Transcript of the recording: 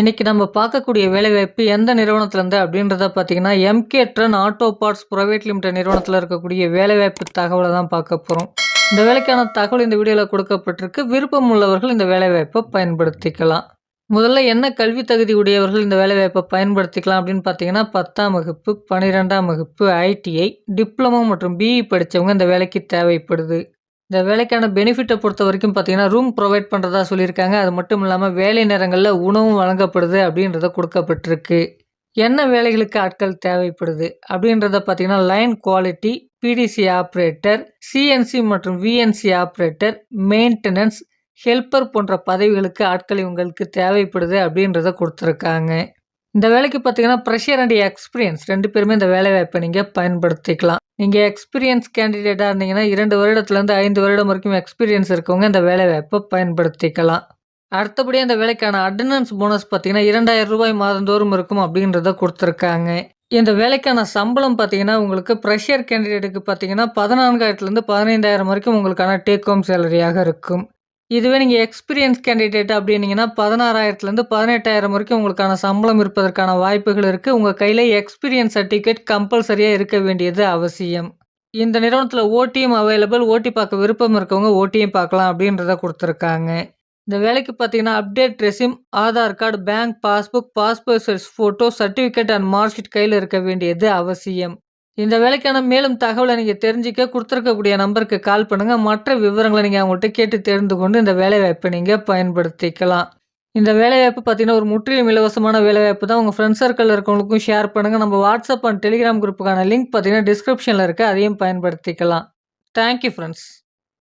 இன்றைக்கி நம்ம பார்க்கக்கூடிய வேலைவாய்ப்பு எந்த நிறுவனத்துலேருந்து அப்படின்றத பார்த்தீங்கன்னா MK tron auto parts private limited நிறுவனத்தில் இருக்கக்கூடிய வேலைவாய்ப்பு தகவலை தான் பார்க்க போகிறோம் இந்த வேலைக்கான தகவல் இந்த வீடியோவில் கொடுக்கப்பட்டிருக்கு. விருப்பம் உள்ளவர்கள் இந்த வேலைவாய்ப்பை பயன்படுத்திக்கலாம். முதல்ல என்ன கல்வி தகுதி உடையவர்கள் இந்த வேலைவாய்ப்பை பயன்படுத்திக்கலாம் அப்படின்னு பார்த்தீங்கன்னா பத்தாம் வகுப்பு பன்னிரெண்டாம் வகுப்பு ஐடிஐ டிப்ளமோ மற்றும் பிஇ படித்தவங்க இந்த வேலைக்கு தேவைப்படுது. இந்த வேலைக்கான பெனிஃபிட்டை பொறுத்த வரைக்கும் பார்த்தீங்கன்னா ரூம் ப்ரொவைட் பண்ணுறதா சொல்லியிருக்காங்க. அது மட்டும் இல்லாமல் வேலை நேரங்களில் உணவும் வழங்கப்படுது அப்படின்றத கொடுக்கப்பட்டிருக்கு. என்ன வேலைகளுக்கு ஆட்கள் தேவைப்படுது அப்படின்றத பார்த்தீங்கன்னா line quality P D C operator C N C மற்றும் விஎன்சி ஆப்ரேட்டர் மெயின்டெனன்ஸ் ஹெல்ப்பர் போன்ற பதவிகளுக்கு ஆட்கள் இவங்களுக்கு தேவைப்படுது அப்படின்றத கொடுத்துருக்காங்க. இந்த வேலைக்கு பார்த்தீங்கன்னா ப்ரெஷர் அண்ட் எக்ஸ்பீரியன்ஸ் ரெண்டு பேருமே இந்த வேலை வாய்ப்பை நீங்கள் பயன்படுத்திக்கலாம். நீங்கள் எக்ஸ்பீரியன்ஸ் கேண்டிடேட்டாக இருந்தீங்கன்னா இரண்டு வருடத்துலேருந்து ஐந்து வருடம் வரைக்கும் எக்ஸ்பீரியன்ஸ் இருக்கவங்க இந்த வேலை வாய்ப்பை பயன்படுத்திக்கலாம். அடுத்தபடி அந்த வேலைக்கான அட்டண்டன்ஸ் போனஸ் பார்த்தீங்கன்னா இரண்டாயிரம் ரூபாய் மாதந்தோறும் இருக்கும் அப்படின்றத கொடுத்துருக்காங்க. இந்த வேலைக்கான சம்பளம் பார்த்தீங்கன்னா உங்களுக்கு ப்ரெஷர் கேண்டிடேட்டுக்கு பார்த்தீங்கன்னா பதினான்காயிரத்துலேருந்து பதினைந்தாயிரம் வரைக்கும் உங்களுக்கான டேக் ஹோம் சேலரியாக இருக்கும். இதுவே நீங்கள் எக்ஸ்பீரியன்ஸ் கேண்டிடேட் அப்படின்னீங்கன்னா பதினாறாயிரத்துலேருந்து பதினெட்டாயிரம் வரைக்கும் உங்களுக்கான சம்பளம் இருப்பதற்கான வாய்ப்புகள் இருக்குது உங்கள் கையில் எக்ஸ்பீரியன்ஸ் சர்டிஃபிகேட் கம்பல்சரியாக இருக்க வேண்டியது அவசியம். இந்த நிறுவனத்தில் ஓடிஎம் அவைலபிள் ஓட்டி பார்க்க விருப்பம் இருக்கவங்க ஓடிஎம் பார்க்கலாம் அப்படின்றத கொடுத்துருக்காங்க. இந்த வேலைக்கு பார்த்தீங்கன்னா update resume Aadhaar card bank passbook passport size photo certificate and mark sheet கையில் இருக்க வேண்டியது அவசியம். இந்த வேலைக்கான மேலும் தகவலை நீங்கள் தெரிஞ்சிக்க கொடுத்துருக்கக்கூடிய நம்பருக்கு கால் பண்ணுங்கள் மற்ற விவரங்களை நீங்கள் அவங்கள்ட்ட கேட்டு தெரிந்து கொண்டு இந்த வேலைவாய்ப்பை நீங்கள் பயன்படுத்திக்கலாம். இந்த வேலைவாய்ப்பு பார்த்தீங்கன்னா ஒரு முற்றிலும் இலவசமான வேலைவாய்ப்பு தான். உங்கள் ஃப்ரெண்ட்ஸ் சர்க்கிளில் இருக்கவங்களுக்கும் ஷேர் பண்ணுங்கள் நம்ம வாட்ஸ்அப் அண்ட் டெலிகிராம் குரூப்புக்கான லிங்க் பார்த்தீங்கன்னா டிஸ்கிரிப்ஷனில் இருக்குது அதையும் பயன்படுத்திக்கலாம். Thank you friends